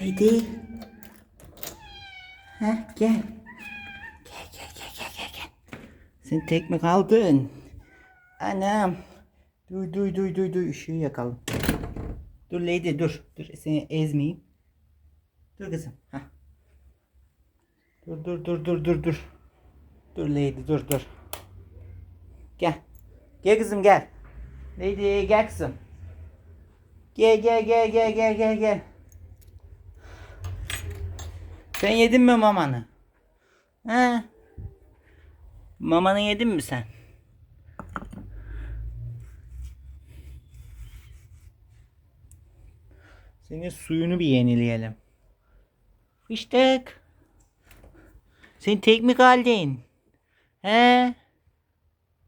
Lady. Heh, gel. Gel gel gel gel gel gel. Sen tek mi kaldın? Anam. Dur dur dur dur dur ışığı yakalım. Dur Lady dur. Dur seni ezmeyeyim. Dur kızım. Heh. Dur dur dur dur dur dur. Dur Lady dur dur. Gel. Gel kızım gel. Lady gel kızım. Gel gel gel gel gel gel gel. Sen yedin mi mamanı? He? Mamanı yedin mi sen? Senin suyunu bir yenileyelim. Fıştık. Sen tek mi kaldın? He?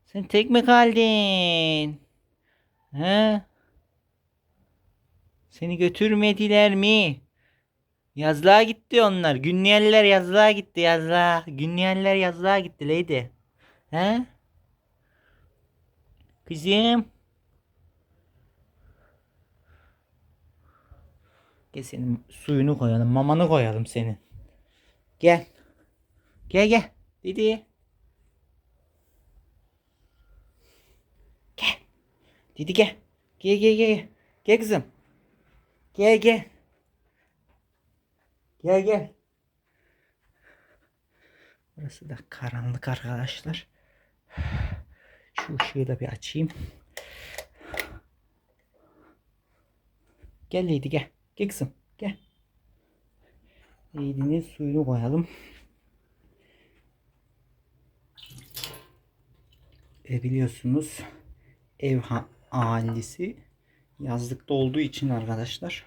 Sen tek mi kaldın? He? Seni götürmediler mi? Yazlığa gitti onlar. Günlüyeller yazlığa gitti yazlığa. Günlüyeller yazlığa gitti Lady. He? Kızım. Gel senin suyunu koyalım. Mamanı koyalım senin. Gel. Gel gel. Didi. Gel. Didi gel. Gel gel gel. Gel kızım. Gel gel. Gel gel. Burası da karanlık arkadaşlar. Şu ışığı da bir açayım. Gel Lady gel. Gel kızım gel. Lady'nin suyunu koyalım. E biliyorsunuz ev ha- ahalisi yazlıkta olduğu için arkadaşlar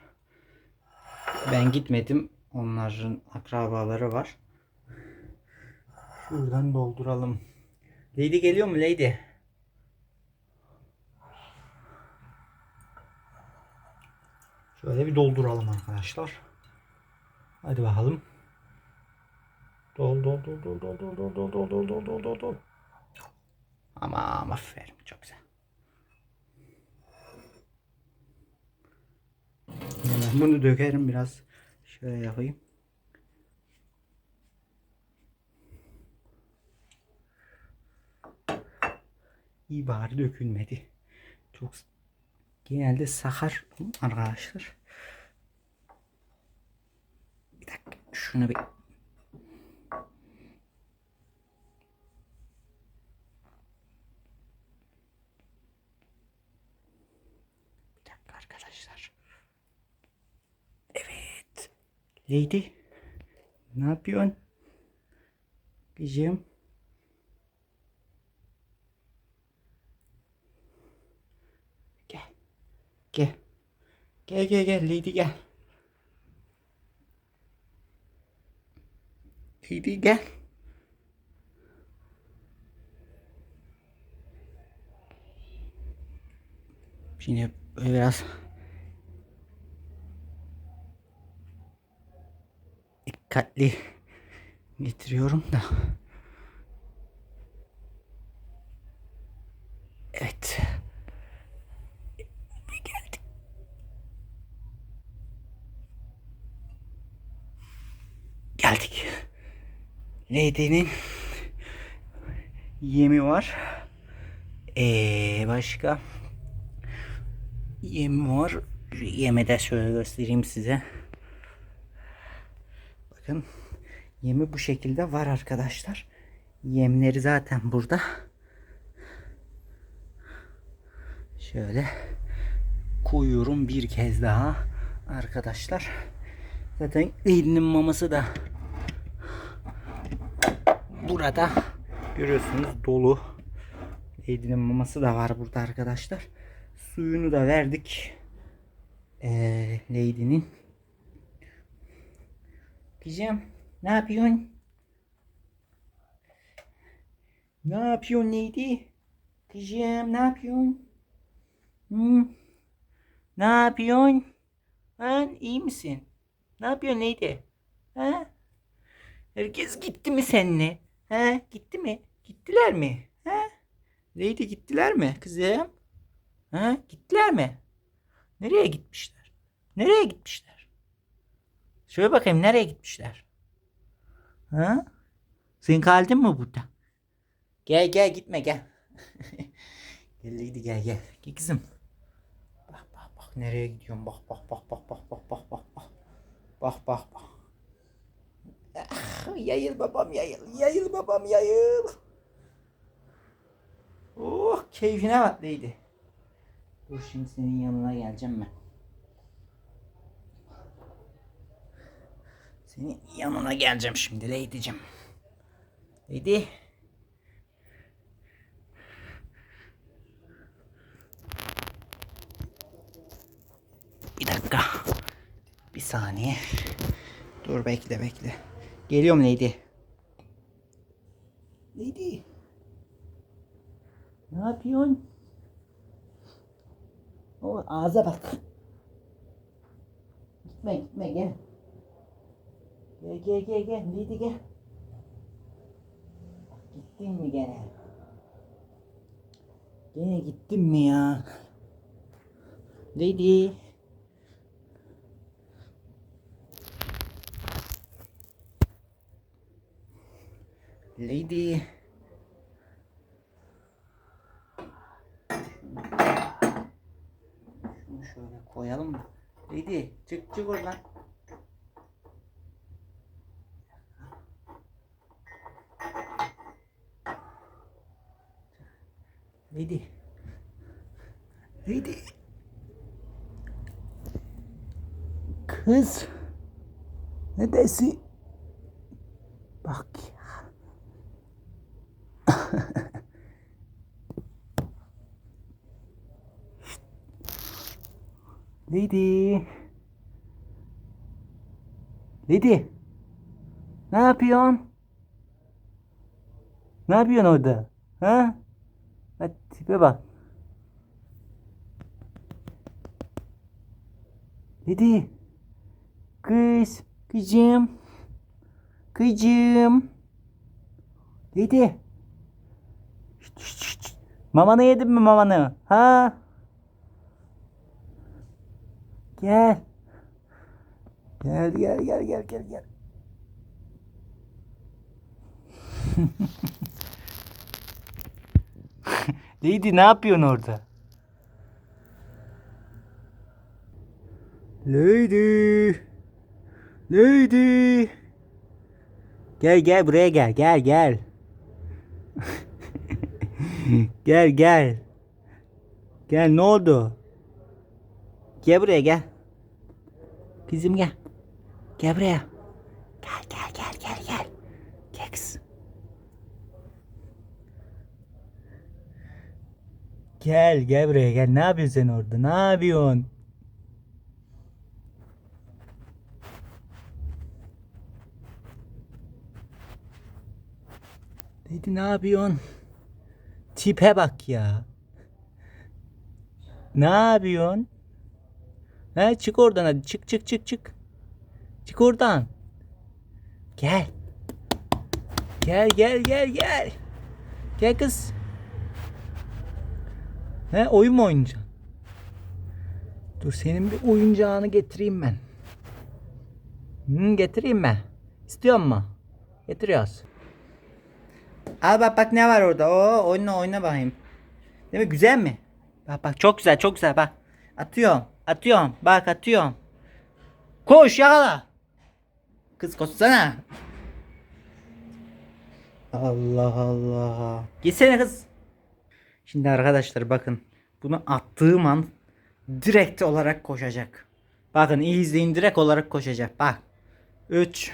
ben gitmedim. Onların akrabaları var. Şuradan dolduralım. Lady geliyor mu Lady? Şöyle bir dolduralım arkadaşlar. Hadi bakalım. Dol dol dol dol dol dol dol dol dol dol dol dol dol dol. Ama aferin çok güzel. Bunu dökerim biraz. Şöyle yapayım. İyi bari dökülmedi. Çok genelde sakar arkadaşlar. Bir dakika şunu bir dakika arkadaşlar. Evet. Lady. Ne yapıyorsun? Kızım. Gel. Gel. Gel gel gel Lady gel. Lady gel. Şimdi biraz dikkatli getiriyorum da. Evet. Geldik. Geldik. Lady'nin yemi var. Ee, başka yemi var. Şu Yemi de şöyle göstereyim size. Bakın yemi bu şekilde var arkadaşlar. Yemleri zaten burada. Şöyle koyuyorum bir kez daha arkadaşlar. Zaten Lady'nin maması da burada görüyorsunuz dolu. Lady'nin maması da var burada arkadaşlar. Suyunu da verdik. Ee, Lady'nin. Kızım ne yapıyorsun? Ne yapıyorsun Lady? Kızım ne yapıyorsun? Hı? Ne yapıyorsun? Ha, iyi misin? Ne yapıyorsun Lady? Ha? Herkes gitti mi seninle? Ha? Gitti mi? Gittiler mi? Ha? Lady gittiler mi kızım? Ha? Gittiler mi? Nereye gitmişler? Nereye gitmişler? Şöyle bakayım nereye gitmişler? Ha? Sen kaldın mı burada? Gel gel gitme gel. gel Lady gel gel. Gel kızım. Bak bak bak nereye gidiyorsun bak bak bak bak bak bak bak bak bak. Bak bak bak. Ah, yayıl babam yayıl. Yayıl babam yayıl. Oh keyfine bak Lady. Dur şimdi senin yanına geleceğim ben. Senin yanına geleceğim şimdi Lady'cim. Lady. Bir dakika. Bir saniye. Dur bekle bekle. Geliyorum Lady. Lady. Ne yapıyorsun? O ağza bak. Gitme gitme gel. Gel gel gel gel. Lady gel. Gittin mi gene? Gene gittin mi ya? Lady. Lady. Şunu şöyle koyalım mı? Lady çık çık oradan. Lady. Lady. Kız. Ne desin? Bak ya. Lady. Lady. Ne yapıyorsun? Ne yapıyorsun orada? Ha? Hadi tipe bak. Lady. Kız. Kızım. Kızım. Lady. Şşt, şşt, şşt. Mamanı yedin mi mamanı? Ha? Gel. Gel gel gel gel gel gel. Lady ne yapıyorsun orada? Lady. Lady. Gel gel buraya gel gel gel. gel gel. Gel ne oldu? Gel buraya gel. Kızım gel. Gel buraya. Gel gel gel. Gel kız. Gel gel buraya gel. Ne yapıyorsun sen orada? Ne yapıyorsun? Dedi ne yapıyorsun? Tipe bak ya. Ne yapıyorsun? He çık oradan hadi çık çık çık çık. Çık oradan. Gel. Gel gel gel gel. Gel kız. He oyun mu oynayacaksın? Dur senin bir oyuncağını getireyim ben. Hı, getireyim mi? İstiyor mu? Getiriyoruz. Al bak bak ne var orada. Oo oyna oyna bakayım. Değil mi? Güzel mi? Bak bak çok güzel çok güzel bak. Atıyorum. Atıyorum. Bak atıyorum. Koş yakala. Kız koşsana. Allah Allah. Gitsene kız. Şimdi arkadaşlar bakın. Bunu attığım an direkt olarak koşacak. Bakın iyi izleyin direkt olarak koşacak. Bak. 3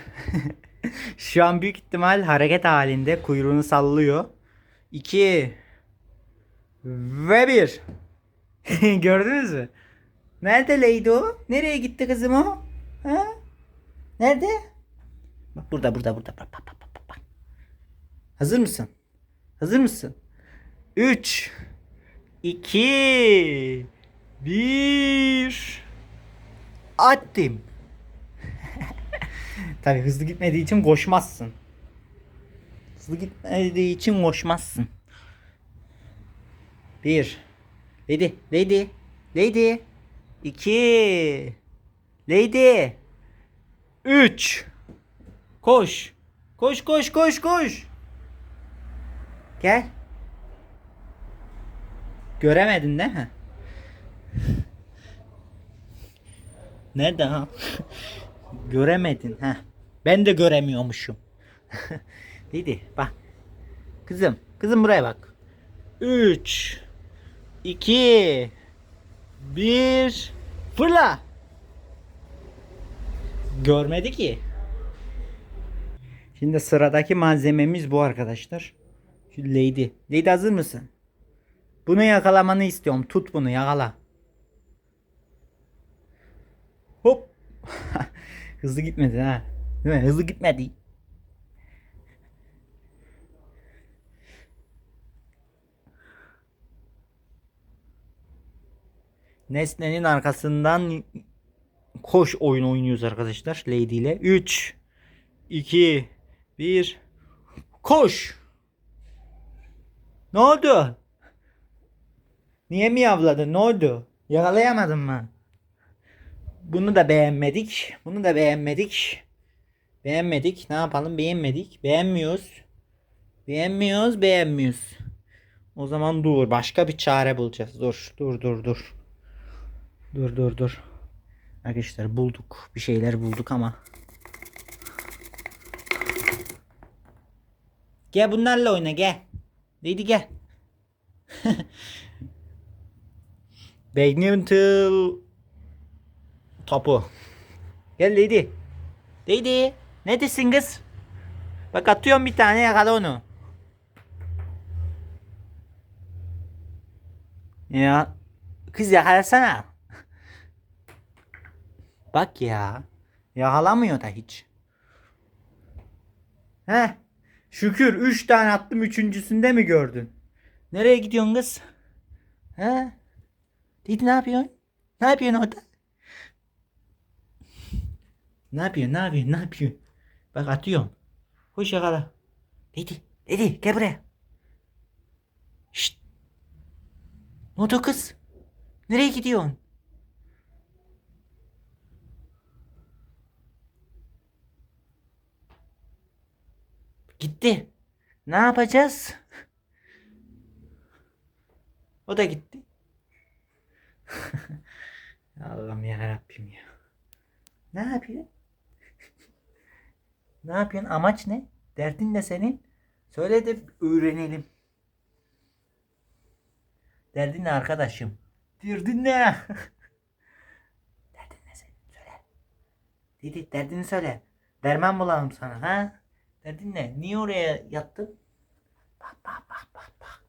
Şu an büyük ihtimal hareket halinde kuyruğunu sallıyor. 2 ve 1 Gördünüz mü? Nerede Leydi o? Nereye gitti kızım o? Ha? Nerede? Bak burada burada burada. Bak, bak, bak, bak. Hazır mısın? Hazır mısın? 3 2 1 Attım. Tabii hızlı gitmediği için koşmazsın. Hızlı gitmediği için koşmazsın. Bir. Lady. Lady. Lady. İki. Lady. 3 Koş. Koş koş koş koş. Gel. Göremedin değil mi? Nerede ha? Göremedin ha. Ben de göremiyormuşum. Lidi bak. Kızım, kızım buraya bak. 3 2 1 Fırla. Görmedi ki. Şimdi sıradaki malzememiz bu arkadaşlar. Şu Lady. Lady hazır mısın? Bunu yakalamanı istiyorum. Tut bunu yakala. Hop. Hızlı gitmedi ha. Değil mi? Hızlı gitmedi. Nesnenin arkasından koş oyun oynuyoruz arkadaşlar Lady ile. 3 2 1 Koş. Ne oldu? Niye mi yavladın? Ne oldu? Yakalayamadın mı? Bunu da beğenmedik. Bunu da beğenmedik. Beğenmedik. Ne yapalım? Beğenmedik. Beğenmiyoruz. Beğenmiyoruz, beğenmiyoruz. O zaman dur. Başka bir çare bulacağız. Dur, dur, dur, dur. Dur, dur, dur. Arkadaşlar bulduk. Bir şeyler bulduk ama. Gel bunlarla oyna gel. Dedi gel. Badminton topu. Gel Lady. Lady. Neredesin kız? Bak atıyorum bir tane yakala onu. Ya kız yakalasana. Bak ya. Yakalamıyor da hiç. He. Şükür 3 tane attım üçüncüsünde mi gördün? Nereye gidiyorsun kız? He? Dedi ne yapıyorsun? Ne yapıyorsun orada? Ne yapıyorsun? Ne yapıyorsun? Ne yapıyorsun? Bak atıyorum. Hoş yakala. Dedi. Dedi gel buraya. Şşt. Ne oldu kız? Nereye gidiyorsun? Gitti. Ne yapacağız? O da gitti. Allah'ım ya Rabbim ya. Ne yapıyor? ne yapıyorsun? Amaç ne? Derdin ne senin? Söyle de öğrenelim. Derdin ne arkadaşım? Derdin ne? derdin ne senin? Söyle. Dedi derdini söyle. Derman bulalım sana ha? Derdin ne? Niye oraya yattın? Bak bak bak bak bak.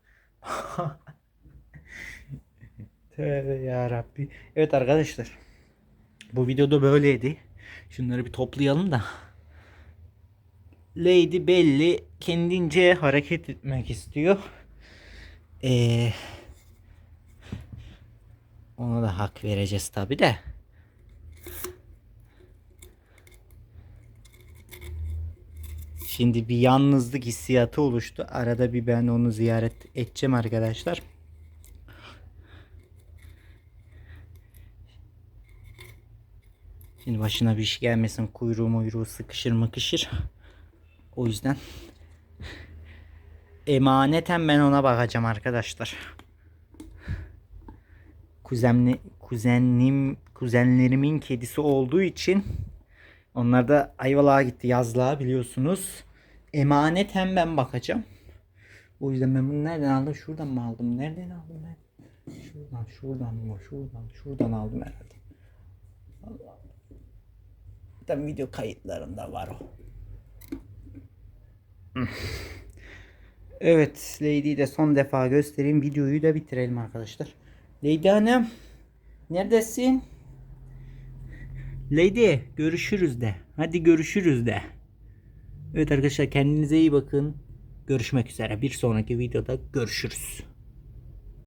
Ya Rabbi. Evet arkadaşlar. Bu videoda böyleydi. Şunları bir toplayalım da. Lady belli kendince hareket etmek istiyor. Ee, ona da hak vereceğiz tabi de. Şimdi bir yalnızlık hissiyatı oluştu. Arada bir ben onu ziyaret edeceğim arkadaşlar. Şimdi başına bir iş gelmesin. Kuyruğu muyruğu sıkışır mıkışır. O yüzden emaneten ben ona bakacağım arkadaşlar. Kuzenli, kuzenim, kuzenlerimin kedisi olduğu için onlar da Ayvalık'a gitti yazlığa biliyorsunuz. Emaneten ben bakacağım. O yüzden ben bunu nereden aldım? Şuradan mı aldım? Nereden aldım ben? Şuradan, şuradan mı? Şuradan, şuradan aldım herhalde. Allah. Zaten video kayıtlarında var o. Evet, Lady'yi de son defa göstereyim. Videoyu da bitirelim arkadaşlar. Lady Hanım, neredesin? Lady, görüşürüz de. Hadi görüşürüz de. Evet arkadaşlar kendinize iyi bakın. Görüşmek üzere. Bir sonraki videoda görüşürüz.